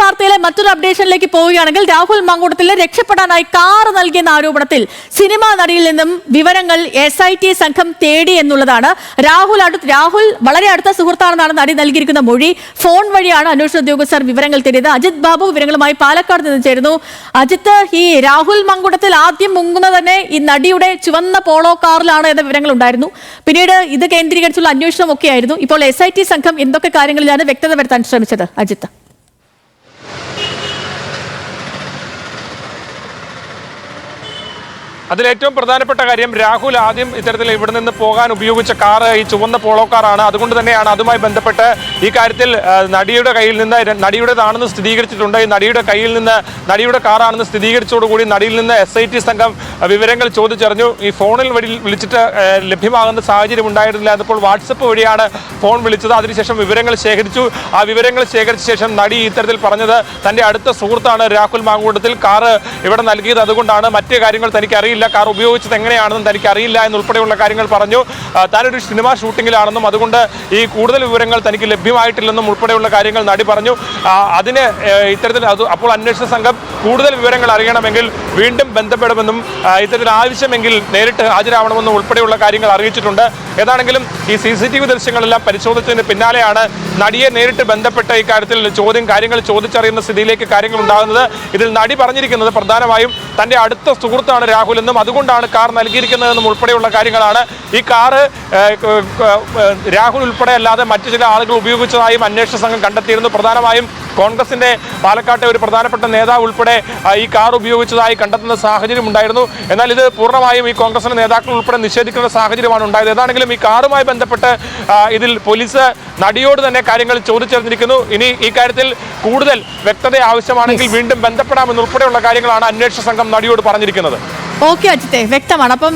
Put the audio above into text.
വാർത്തയിലെ മറ്റൊരു അപ്ഡേഷനിലേക്ക് പോവുകയാണെങ്കിൽ രാഹുൽ മങ്കൂട്ടത്തിലെ രക്ഷപ്പെടാനായി കാർ നൽകിയെന്ന ആരോപണത്തിൽ സിനിമാ നടിയിൽ നിന്നും വിവരങ്ങൾ എസ് ഐ ടി സംഘം തേടി എന്നുള്ളതാണ്. രാഹുൽ അടുത്ത് രാഹുൽ വളരെ അടുത്ത സുഹൃത്താണെന്നാണ് നടി നൽകിയിരിക്കുന്ന മൊഴി. ഫോൺ വഴിയാണ് അന്വേഷണ ഉദ്യോഗസ്ഥർ വിവരങ്ങൾ തേടിയത്. അജിത് ബാബു വിവരങ്ങളുമായി പാലക്കാട് നിന്ന് ചേരുന്നു. അജിത്ത് ഈ രാഹുൽ മങ്കൂട്ടത്തിൽ ആദ്യം മുങ്ങുന്ന തന്നെ ഈ നടിയുടെ ചുവന്ന പോളോ കാറിലാണ് എന്ന വിവരങ്ങൾ ഉണ്ടായിരുന്നു പിന്നീട് ഇത് കേന്ദ്രീകരിച്ചുള്ള അന്വേഷണം ഒക്കെ ആയിരുന്നു ഇപ്പോൾ എസ് സംഘം എന്തൊക്കെ കാര്യങ്ങളിലാണ് വ്യക്തത വരുത്താൻ ശ്രമിച്ചത്? അജിത്ത്. അതിലേറ്റവും പ്രധാനപ്പെട്ട കാര്യം രാഹുൽ ആദ്യം ഇത്തരത്തിൽ ഇവിടെ നിന്ന് പോകാൻ ഉപയോഗിച്ച കാർ ഈ ചുവന്ന പോളോ കാറാണ്. അതുകൊണ്ട് തന്നെയാണ് അതുമായി ബന്ധപ്പെട്ട് ഈ കാര്യത്തിൽ നടിയുടെ കയ്യിൽ നിന്ന് നടിയുടേതാണെന്ന് സ്ഥിരീകരിച്ചിട്ടുണ്ട്. ഈ നടിയുടെ കയ്യിൽ നിന്ന് നടിയുടെ കാറാണെന്ന് സ്ഥിരീകരിച്ചതോടുകൂടി നടിയിൽ നിന്ന് എസ് ഐ ടി സംഘം വിവരങ്ങൾ ചോദിച്ചറിഞ്ഞു. ഈ ഫോണിൽ വഴി വിളിച്ചിട്ട് ലഭ്യമാകുന്ന സാഹചര്യം ഉണ്ടായിരുന്നില്ല. അതിപ്പോൾ വാട്സപ്പ് വഴിയാണ് ഫോൺ വിളിച്ചത്. അതിനുശേഷം വിവരങ്ങൾ ശേഖരിച്ചു. ആ വിവരങ്ങൾ ശേഖരിച്ച ശേഷം നടി ഇത്തരത്തിൽ പറഞ്ഞത് തന്റെ അടുത്ത സുഹൃത്താണ് രാഹുൽ മാങ്കൂട്ടത്തിൽ കാറ് ഇവിടെ നൽകിയത്. അതുകൊണ്ടാണ് മറ്റു കാര്യങ്ങൾ തനിക്ക് അറിയില്ല കാർ ഉപയോഗിച്ചത് എങ്ങനെയാണെന്നും തനിക്ക് അറിയില്ല എന്നുൾപ്പെടെയുള്ള കാര്യങ്ങൾ പറഞ്ഞു. താനൊരു സിനിമ ഷൂട്ടിങ്ങിലാണെന്നും അതുകൊണ്ട് ഈ കൂടുതൽ വിവരങ്ങൾ തനിക്ക് ലഭ്യമായിട്ടില്ലെന്നും ഉൾപ്പെടെയുള്ള കാര്യങ്ങൾ നടി പറഞ്ഞു. അതിന് ഇത്തരത്തിൽ അത് അപ്പോൾ അന്വേഷണ സംഘം കൂടുതൽ വിവരങ്ങൾ അറിയണമെങ്കിൽ വീണ്ടും ബന്ധപ്പെടുമെന്നും ഇത്തരത്തിൽ ആവശ്യമെങ്കിൽ നേരിട്ട് ഹാജരാവണമെന്നും ഉൾപ്പെടെയുള്ള കാര്യങ്ങൾ അറിയിച്ചിട്ടുണ്ട്. ഏതാണെങ്കിലും ഈ സി സി ടി വി ദൃശ്യങ്ങളെല്ലാം പരിശോധിച്ചതിന് പിന്നാലെയാണ് നടിയെ നേരിട്ട് ബന്ധപ്പെട്ട് ഇക്കാര്യത്തിൽ ചോദ്യം കാര്യങ്ങൾ ചോദിച്ചറിയുന്ന സ്ഥിതിയിലേക്ക് കാര്യങ്ങൾ ഉണ്ടാകുന്നത് ഇതിൽ നടി പറഞ്ഞിരിക്കുന്നത് പ്രധാനമായും തന്റെ അടുത്ത സുഹൃത്താണ് രാഹുൽ എന്നും അതുകൊണ്ടാണ് കാർ നൽകിയിരിക്കുന്നതെന്നും ഉൾപ്പെടെയുള്ള കാര്യങ്ങളാണ്. ഈ കാറ് രാഹുൽ ഉൾപ്പെടെ അല്ലാതെ മറ്റു ചില ആളുകൾ ഉപയോഗിച്ചതായും അന്വേഷണ സംഘം കണ്ടെത്തിയിരുന്നു. പ്രധാനമായും കോൺഗ്രസിന്റെ പാലക്കാട്ടെ ഒരു പ്രധാനപ്പെട്ട നേതാവ് ഉൾപ്പെടെ ഈ കാർ ഉപയോഗിച്ചതായി കണ്ടെത്തുന്ന സാഹചര്യം ഉണ്ടായിരുന്നു. എന്നാൽ ഇത് പൂർണമായും ഈ കോൺഗ്രസിന്റെ നേതാക്കൾ ഉൾപ്പെടെ നിഷേധിക്കുന്ന സാഹചര്യമാണ് ഉണ്ടായത്. ഏതാണെങ്കിലും ഈ കാറുമായി ബന്ധപ്പെട്ട് ഇതിൽ പോലീസ് നടിയോട് തന്നെ കാര്യങ്ങൾ ചോദിച്ചറിഞ്ഞിരിക്കുന്നു. ഇനി ഈ കാര്യത്തിൽ കൂടുതൽ വ്യക്തത ആവശ്യമാണെങ്കിൽ വീണ്ടും ബന്ധപ്പെടാമെന്നുൾപ്പെടെയുള്ള കാര്യങ്ങളാണ് അന്വേഷണ സംഘം നടിയോട് പറഞ്ഞിരിക്കുന്നത്. ഓക്കെ അജിത്തെ വ്യക്തമാണ്. അപ്പം